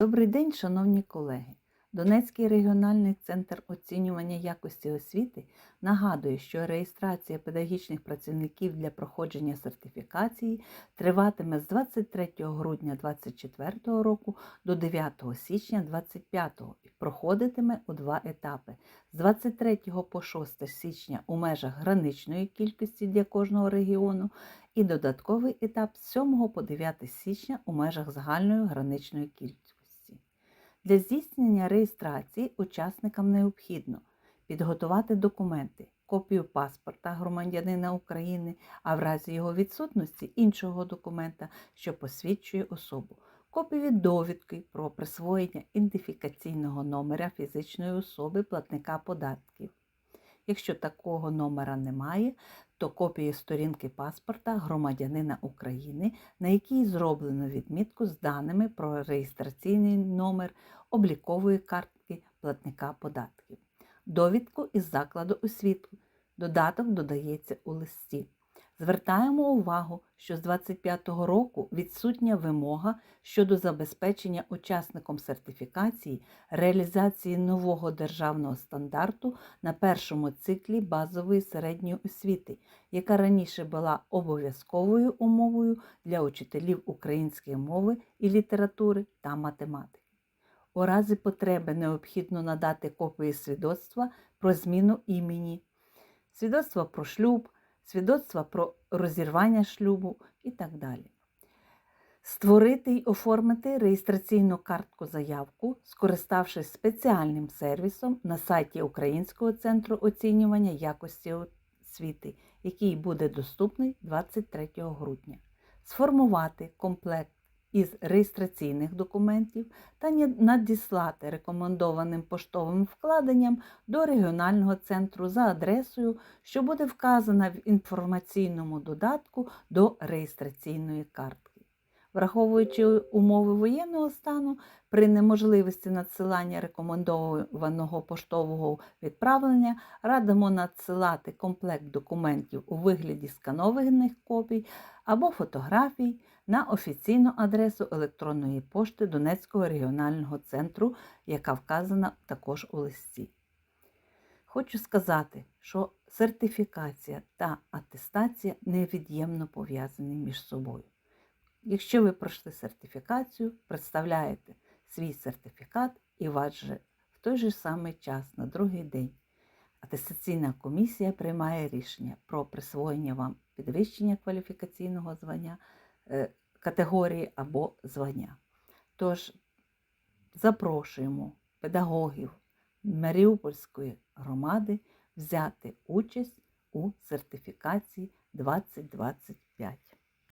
Добрий день, шановні колеги! Донецький регіональний центр оцінювання якості освіти нагадує, що реєстрація педагогічних працівників для проходження сертифікації триватиме з 23 грудня 2024 року до 9 січня 2025 і проходитиме у два етапи з 23 по 6 січня у межах граничної кількості для кожного регіону і додатковий етап з 7 по 9 січня у межах загальної граничної кількості. Для здійснення реєстрації учасникам необхідно підготувати документи, копію паспорта громадянина України, а в разі його відсутності іншого документа, що посвідчує особу, копію довідки про присвоєння ідентифікаційного номера фізичної особи платника податків. Якщо такого номера немає, то копії сторінки паспорта громадянина України, на якій зроблено відмітку з даними про реєстраційний номер облікової картки платника податків, довідку із закладу освіту. Додаток додається у листі. Звертаємо увагу, що з 2025 року відсутня вимога щодо забезпечення учасником сертифікації реалізації нового державного стандарту на першому циклі базової середньої освіти, яка раніше була обов'язковою умовою для учителів української мови і літератури та математики. У разі потреби необхідно надати копії свідоцтва про зміну імені, свідоцтва про шлюб свідоцтва про розірвання шлюбу і так далі. Створити й оформити реєстраційну картку заявку, скориставшись спеціальним сервісом на сайті Українського центру оцінювання якості освіти, який буде доступний 23 грудня. Сформувати комплект із реєстраційних документів та надіслати рекомендованим поштовим вкладенням до регіонального центру за адресою, що буде вказана в інформаційному додатку до реєстраційної картки. Враховуючи умови воєнного стану, при неможливості надсилання рекомендованого поштового відправлення радимо надсилати комплект документів у вигляді сканованих копій або фотографій на офіційну адресу електронної пошти Донецького регіонального центру, яка вказана також у листі. Хочу сказати, що сертифікація та атестація невід'ємно пов'язані між собою. Якщо ви пройшли сертифікацію, представляєте свій сертифікат і вас же в той же самий час на другий день атестаційна комісія приймає рішення про присвоєння вам підвищення кваліфікаційного звання е, категорії або звання. Тож запрошуємо педагогів Маріупольської громади взяти участь у сертифікації 2025.